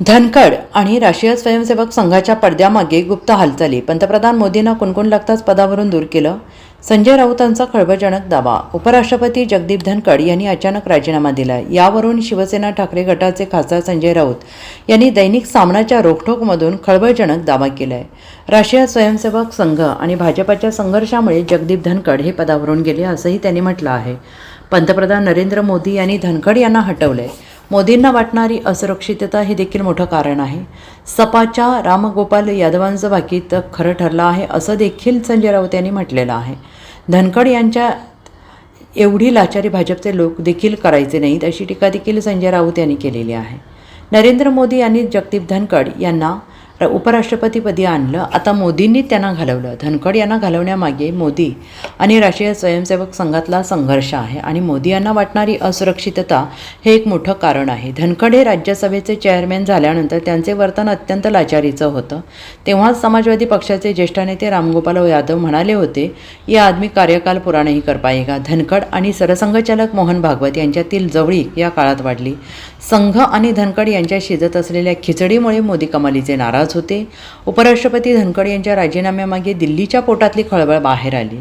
धनखड आणि राष्ट्रीय स्वयंसेवक संघाच्या पडद्यामागे गुप्त हालचाली. पंतप्रधान मोदींना कुणकुण लागताच पदावरून दूर केलं? संजय राऊतांचा खळबळजनक दावा. उपराष्ट्रपती जगदीप धनखड यांनी अचानक राजीनामा दिला यावरून शिवसेना ठाकरे गटाचे खासदार संजय राऊत यांनी दैनिक सामनाच्या रोखठोकमधून खळबळजनक दावा केलाय. राष्ट्रीय स्वयंसेवक संघ आणि भाजपाच्या संघर्षामुळे जगदीप धनखड हे पदावरून गेले असंही त्यांनी म्हटलं आहे. पंतप्रधान नरेंद्र मोदी यांनी धनखड यांना हटवलंय. मोदींना वाटणारी असुरक्षितता हे देखील मोठं कारण आहे. सपाच्या रामगोपाल यादवांचं भाकीत खरं ठरलं आहे असं देखील संजय राऊत यांनी म्हटलेलं आहे. धनखड यांच्या एवढी लाचारी भाजपचे लोक देखील करायचे नाहीत अशी टीका देखील संजय राऊत यांनी केलेली आहे. नरेंद्र मोदी यांनी जगदीप धनखड यांना उपराष्ट्रपतीपदी आणलं. आता मोदींनी त्यांना घालवलं. धनखड यांना घालवण्यामागे मोदी आणि राष्ट्रीय स्वयंसेवक संघातला संघर्ष आहे आणि मोदी यांना वाटणारी असुरक्षितता हे एक मोठं कारण आहे. धनखड हे राज्यसभेचे चेअरमॅन झाल्यानंतर त्यांचे वर्तन अत्यंत लाचारीचं होतं. तेव्हाच समाजवादी पक्षाचे ज्येष्ठ नेते रामगोपाल यादव म्हणाले होते या आदमी कार्यकाल पुरा नाही कर पायेगा धनखड आणि सरसंघचालक मोहन भागवत यांच्यातील जवळीक या काळात वाढली. संघ आणि धनखड यांच्या शिजत असलेल्या खिचडीमुळे मोदी कमालीचे नाराज होते. उपराष्ट्रपती धनखड यांच्या राजीनाम्यामागे दिल्लीच्या पोटातली खळबळ बाहेर आली.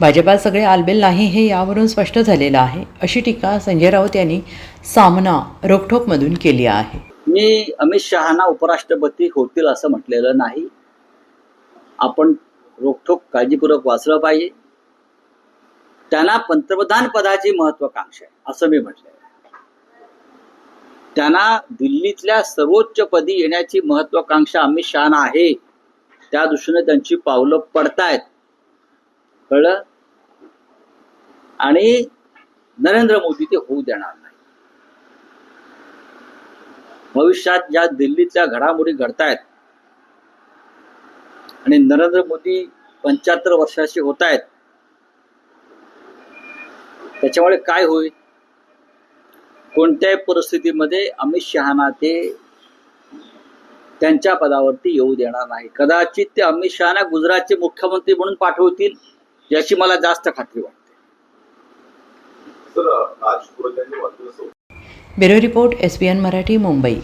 भाजपात सगळे आलबेल नाही हे यावरून स्पष्ट झालेलं आहे अशी टीका संजय राऊत यांनी सामना रोखोकमधून केली आहे. मी अमित शहाना उपराष्ट्रपती होतील असं म्हटलेलं नाही. आपण रोखठोक काळजीपूर्वक वाचलं पाहिजे. त्यांना पंतप्रधान पदाची महत्वाकांक्षा आहे असं मी म्हटलं त्यांना दिल्लीतल्या सर्वोच्च पदी येण्याची महत्वाकांक्षा अमित शहाना आहे. त्या दृष्टीने त्यांची पावलं पडतायत. कळलं? आणि नरेंद्र मोदी ते होऊ देणार नाही. भविष्यात ज्या दिल्लीतल्या घडामोडी घडतायत आणि नरेंद्र मोदी पंच्याहत्तर वर्षाचे होत आहेत त्याच्यामुळे काय होईल? कोणत्याही परिस्थितीमध्ये अमित शहाना ते त्यांच्या पदावरती येऊ देणार नाही. कदाचित ते अमित शहाना गुजरातचे मुख्यमंत्री म्हणून पाठवतील याची मला जास्त खात्री वाटते. Bureau report S Marathi Mumbai.